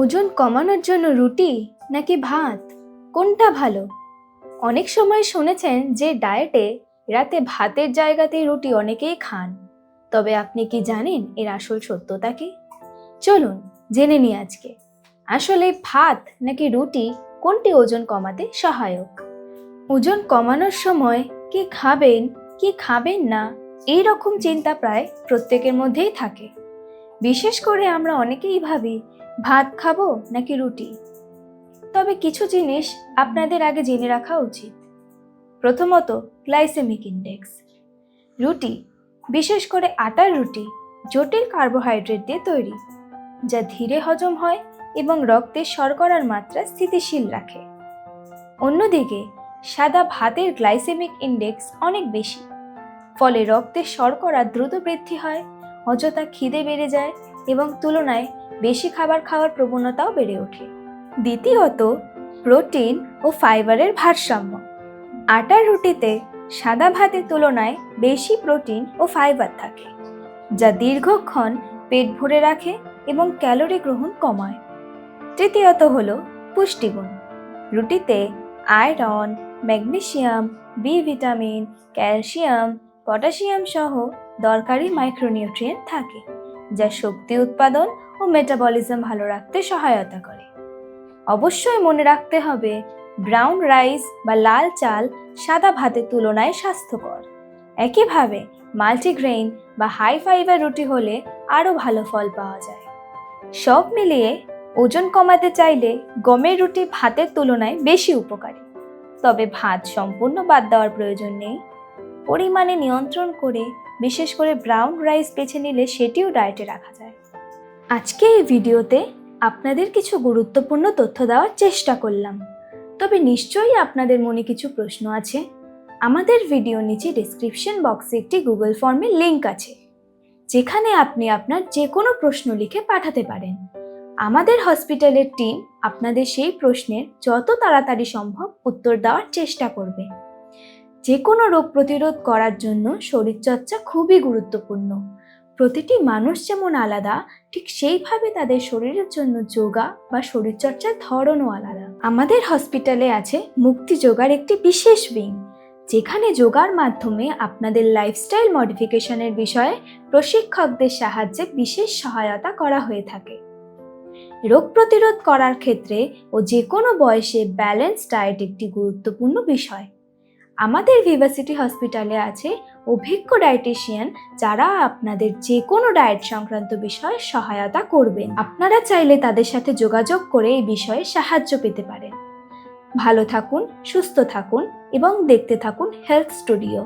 ওজন কমানোর জন্য রুটি নাকি ভাত? কোনটা ভালো? অনেক সময় শুনেছেন যে ডায়েটে রাতে ভাতের জায়গাতে রুটি অনেকেই খান। তবে আপনি কি জানেন এর আসল সত্যতা কি? চলুন জেনে নিই আজকে। আসলে ভাত নাকি রুটি কোনটি ওজন কমাতে সহায়ক? ওজন কমানোর সময় কি খাবেন কি খাবেন না, এই রকম চিন্তা প্রায় প্রত্যেকের মধ্যেই থাকে। বিশেষ করে আমরা অনেকেই ভাবি ভাত খাব নাকি রুটি? তবে কিছু জিনিস আপনাদের আগে জেনে রাখা উচিত। প্রথমত, গ্লাইসেমিক ইন্ডেক্স। রুটি, বিশেষ করে আটার রুটি, জটিল কার্বোহাইড্রেট দিয়ে তৈরি, যা ধীরে হজম হয় এবং রক্তে শর্করার মাত্রা স্থিতিশীল রাখে। অন্যদিকে, সাদা ভাতের গ্লাইসেমিক ইন্ডেক্স অনেক বেশি, ফলে রক্তে শর্করা দ্রুত বৃদ্ধি হয়, অযথা খিদে বেড়ে যায় এবং তুলনায় বেশি খাবার খাওয়ার প্রবণতাও বেড়ে ওঠে। দ্বিতীয়ত, প্রোটিন ও ফাইবারের ভারসাম্য। আটার রুটিতে সাদা ভাতের তুলনায় বেশি প্রোটিন ও ফাইবার থাকে, যা দীর্ঘক্ষণ পেট ভরে রাখে এবং ক্যালোরি গ্রহণ কমায়। তৃতীয়ত হল পুষ্টিগুণ। রুটিতে iron, magnesium B vitamin, calcium potassium সহ দরকারি মাইক্রোনিউট্রিয়েন্ট থাকে। যা শক্তি উৎপাদন ও মেটাবলিজম ভালো রাখতে সহায়তা করে। অবশ্যই মনে রাখতে হবে ব্রাউন রাইস বা লাল চাল সাদা ভাতের তুলনায় স্বাস্থ্যকর। একইভাবে মাল্টিগ্রেইন বা হাই ফাইবার রুটি হলে আরও ভালো ফল পাওয়া যায়। সব মিলিয়ে ওজন কমাতে চাইলে গমের রুটি ভাতের তুলনায় বেশি উপকারী। তবে ভাত সম্পূর্ণ বাদ দেওয়ার প্রয়োজন নেই। পরিমাণে নিয়ন্ত্রণ করে বিশেষ করে ব্রাউন রাইস বেছে নিলে সেটিও ডায়েটে রাখা যায়। আজকে এই ভিডিওতে আপনাদের কিছু গুরুত্বপূর্ণ তথ্য দেওয়ার চেষ্টা করলাম। তবে নিশ্চয়ই আপনাদের মনে কিছু প্রশ্ন আছে? আমাদের ভিডিও নিচে ডিসক্রিপশন বক্সে একটি গুগল ফর্মের লিংক আছে। যেখানে আপনি আপনার যে কোনো প্রশ্ন লিখে পাঠাতে পারেন। আমাদের হসপিটালের টিম আপনাদের সেই প্রশ্নের যত তাড়াতাড়ি সম্ভব উত্তর দেওয়ার চেষ্টা করবে। যে কোনো রোগ প্রতিরোধ করার জন্য শরীরচর্চা খুবই গুরুত্বপূর্ণ। প্রতিটি মানুষ যেমন আলাদা, ঠিক সেইভাবে তাদের শরীরের জন্য যোগা বা শরীরচর্চার ধরনও আলাদা। আমাদের হসপিটালে আছে মুক্তি যোগার একটি বিশেষ উইং, যেখানে যোগার মাধ্যমে আপনাদের লাইফস্টাইল মডিফিকেশনের বিষয়ে প্রশিক্ষকদের সাহায্যে বিশেষ সহায়তা করা হয়ে থাকে। রোগ প্রতিরোধ করার ক্ষেত্রে ও যে কোনো বয়সে ব্যালেন্স ডায়েট একটি গুরুত্বপূর্ণ বিষয়। আমাদের ভিভাসিটি হসপিটালে আছে অভিজ্ঞ ডায়েটিশিয়ান যারা আপনাদের যে কোনো ডায়েট সংক্রান্ত বিষয়ে সহায়তা করবেন আপনারা চাইলে তাদের সাথে যোগাযোগ করে এই বিষয়ে সাহায্য পেতে পারেন। ভালো থাকুন, সুস্থ থাকুন এবং দেখতে থাকুন হেলথ স্টুডিও